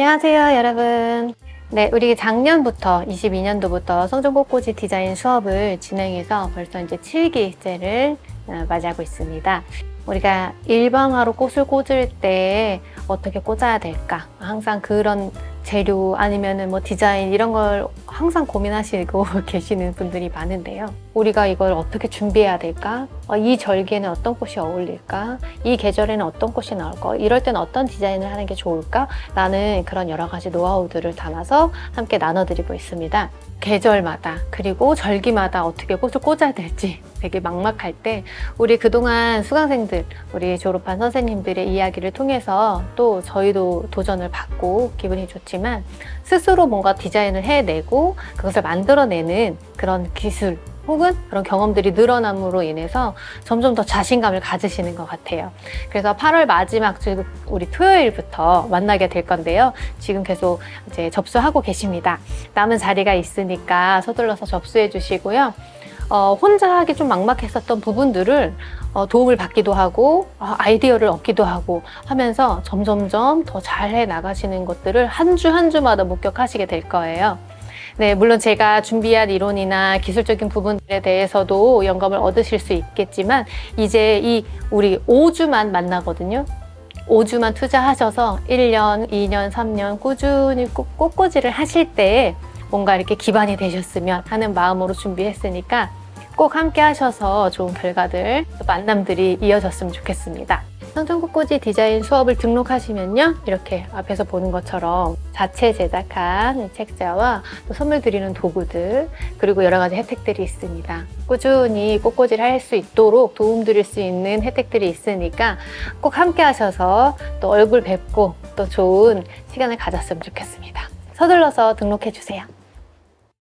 안녕하세요, 여러분. 네, 우리 작년부터 22년도부터 성전꽃꽂이 디자인 수업을 진행해서 벌써 이제 7기째를 어, 맞이하고 있습니다. 우리가 일방화로 꽃을 꽂을 때 어떻게 꽂아야 될까? 항상 그런 재료 아니면은 뭐 디자인 이런 걸 항상 고민하시고 계시는 분들이 많은데요. 우리가 이걸 어떻게 준비해야 될까? 어, 이 절개는 어떤 꽃이 어울릴까? 이 계절에는 어떤 꽃이 나올까? 이럴 때는 어떤 디자인을 하는 게 좋을까? 라는 그런 여러 가지 노하우들을 담아서 함께 나눠드리고 있습니다. 계절마다 그리고 절기마다 어떻게 꽃을 꽂아야 될지 되게 막막할 때 우리 그동안 수강생들, 우리 졸업한 선생님들의 이야기를 통해서 또 저희도 도전을 받고 기분이 좋지만 스스로 뭔가 디자인을 해내고 그것을 만들어내는 그런 기술 혹은 그런 경험들이 늘어남으로 인해서 점점 더 자신감을 가지시는 것 같아요. 그래서 8월 마지막 주 우리 토요일부터 만나게 될 건데요. 지금 계속 이제 접수하고 계십니다. 남은 자리가 있으니까 서둘러서 접수해 주시고요. 어, 혼자 하기 좀 막막했었던 부분들을 어, 도움을 받기도 하고 어, 아이디어를 얻기도 하고 하면서 점점점 더 잘해 나가시는 것들을 한주한 주마다 목격하시게 될 거예요. 네, 물론 제가 준비한 이론이나 기술적인 부분들에 대해서도 영감을 얻으실 수 있겠지만 이제 이 우리 5주만 만나거든요. 5주만 투자하셔서 1년, 2년, 3년 꾸준히 꽃- 꽃꽂이를 하실 때 뭔가 이렇게 기반이 되셨으면 하는 마음으로 준비했으니까 꼭 함께 하셔서 좋은 결과들, 또 만남들이 이어졌으면 좋겠습니다. 성전꽃꽂이 디자인 수업을 등록하시면요. 이렇게 앞에서 보는 것처럼 자체 제작한 책자와 또 선물 드리는 도구들, 그리고 여러 가지 혜택들이 있습니다. 꾸준히 꽃꽂이를 할 수 있도록 도움 드릴 수 있는 혜택들이 있으니까 꼭 함께 하셔서 또 얼굴 뵙고 또 좋은 시간을 가졌으면 좋겠습니다. 서둘러서 등록해 주세요.